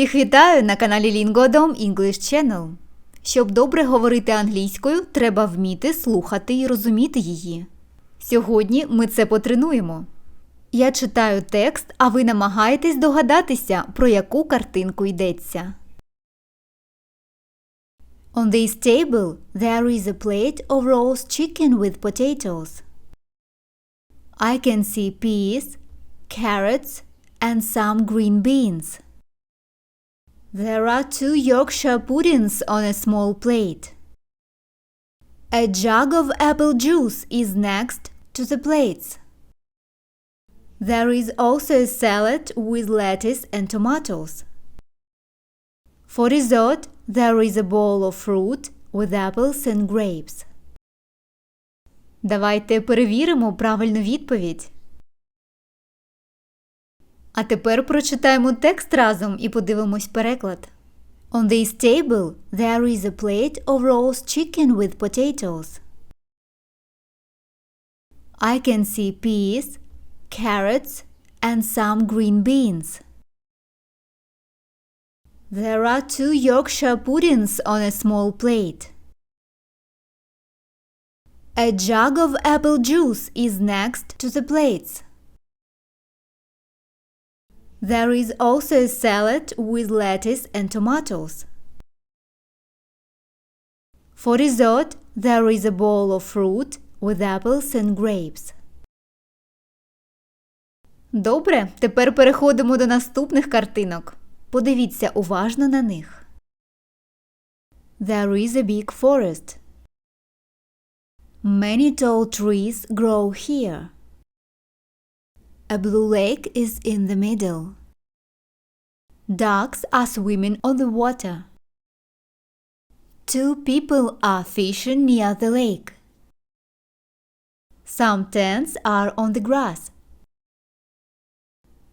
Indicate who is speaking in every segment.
Speaker 1: Всіх вітаю на каналі Lingodom English Channel. Щоб добре говорити англійською, треба вміти слухати і розуміти її. Сьогодні ми це потренуємо. Я читаю текст, а ви намагаєтесь догадатися, про яку картинку йдеться. On this table there is a plate of roast chicken with potatoes. I can see peas, carrots, and some green beans. There are two Yorkshire puddings on a small plate. A jug of apple juice is next to the plates. There is also a salad with lettuce and tomatoes. For dessert, there is a bowl of fruit with apples and grapes. Давайте перевіримо правильну відповідь. А тепер прочитаємо текст разом і подивимось переклад. On this table there is a plate of roast chicken with potatoes. I can see peas, carrots, and some green beans. There are two Yorkshire puddings on a small plate. A jug of apple juice is next to the plates. There is also a salad with lettuce and tomatoes. For dessert, there is a bowl of fruit with apples and grapes. Добре, тепер переходимо до наступних картинок. Подивіться уважно на них. There is a big forest. Many tall trees grow here. A blue lake is in the middle. Ducks are swimming on the water. Two people are fishing near the lake. Some tents are on the grass.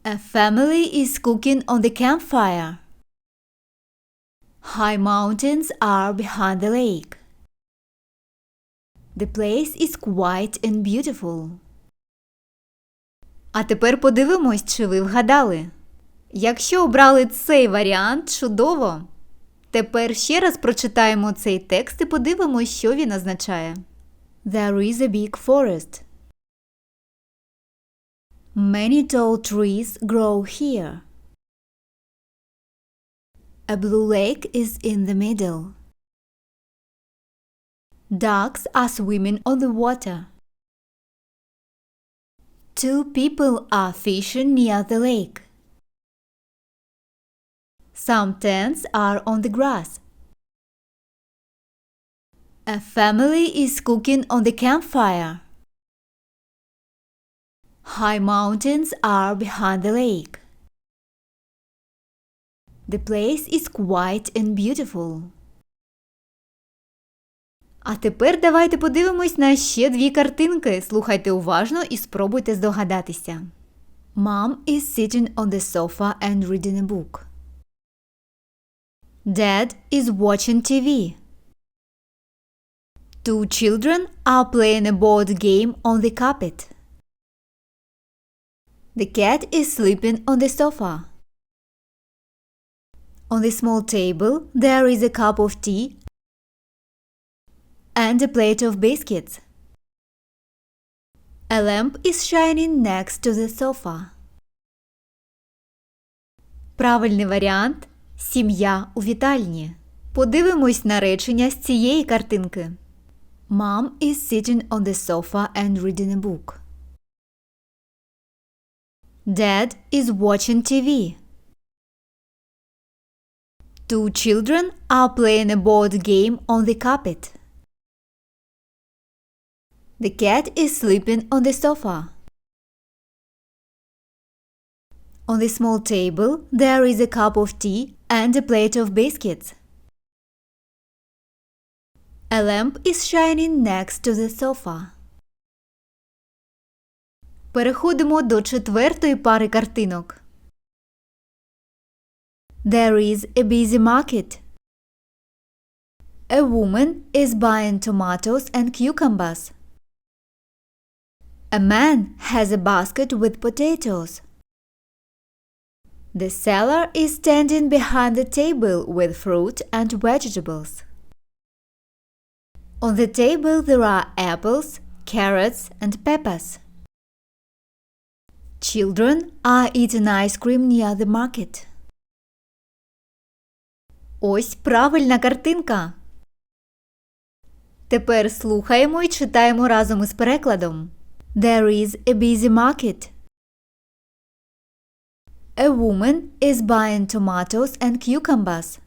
Speaker 1: A family is cooking on the campfire. High mountains are behind the lake. The place is quiet and beautiful. А тепер подивимось, чи ви вгадали. Якщо обрали цей варіант, чудово. Тепер ще раз прочитаємо цей текст і подивимось, що він означає. There is a big forest. Many tall trees grow here. A blue lake is in the middle. Ducks are swimming on the water. Two people are fishing near the lake. Some tents are on the grass. A family is cooking on the campfire. High mountains are behind the lake. The place is quiet and beautiful. А тепер давайте подивимось на ще дві картинки. Слухайте уважно і спробуйте здогадатися. Mom is sitting on the sofa and reading a book. Dad is watching TV. Two children are playing a board game on the carpet. The cat is sleeping on the sofa. On the small table, there is a cup of tea and a plate of biscuits. A lamp is shining next to the sofa. Правильний варіант сім'я у вітальні. Подивимось на речення з цієї картинки. Mom is sitting on the sofa and reading a book. Dad is watching TV. Two children are playing a board game on the carpet. The cat is sleeping on the sofa. On the small table, there is a cup of tea and a plate of biscuits. A lamp is shining next to the sofa. Переходимо до четвертої пари картинок. There is a busy market. A woman is buying tomatoes and cucumbers. A man has a basket with potatoes. The seller is standing behind the table with fruit and vegetables. On the table there are apples, carrots, and peppers. Children are eating ice cream near the market. Ось правильна картинка. Тепер слухаємо і читаємо разом із перекладом. There is a busy market. A woman is buying tomatoes and cucumbers.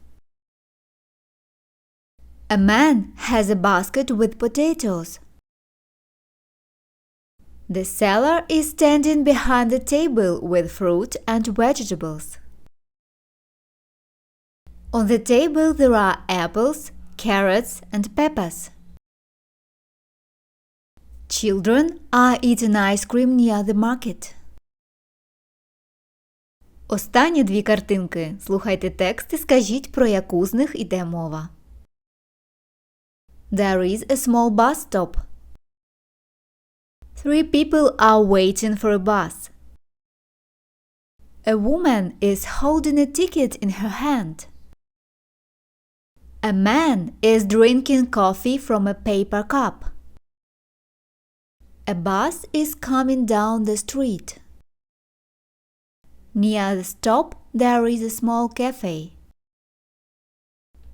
Speaker 1: A man has a basket with potatoes. The seller is standing behind the table with fruit and vegetables. On the table there are apples, carrots, and peppers. Children are eating ice cream near the market. Останні дві картинки. Слухайте текст і скажіть, про яку з них іде мова. There is a small bus stop. Three people are waiting for a bus. A woman is holding a ticket in her hand. A man is drinking coffee from a paper cup. A bus is coming down the street. Near the stop, there is a small cafe.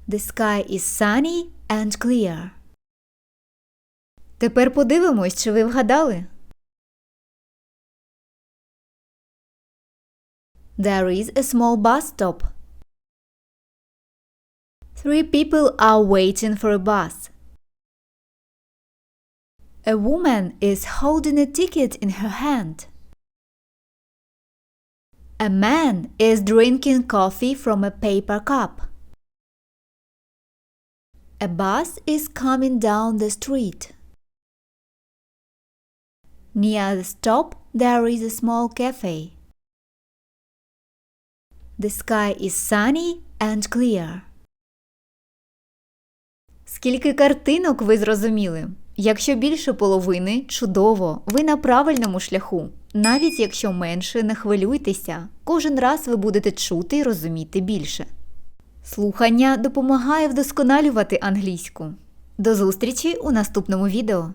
Speaker 1: The sky is sunny and clear. Тепер подивимось, чи ви вгадали. There is a small bus stop. Three people are waiting for a bus. A woman is holding a ticket in her hand. A man is drinking coffee from a paper cup. A bus is coming down the street. Near the stop, there is a small cafe. The sky is sunny and clear. Скільки картинок ви зрозуміли? Якщо більше половини чудово, ви на правильному шляху. Навіть якщо менше, не хвилюйтеся, кожен раз ви будете чути і розуміти більше. Слухання допомагає вдосконалювати англійську. До зустрічі у наступному відео!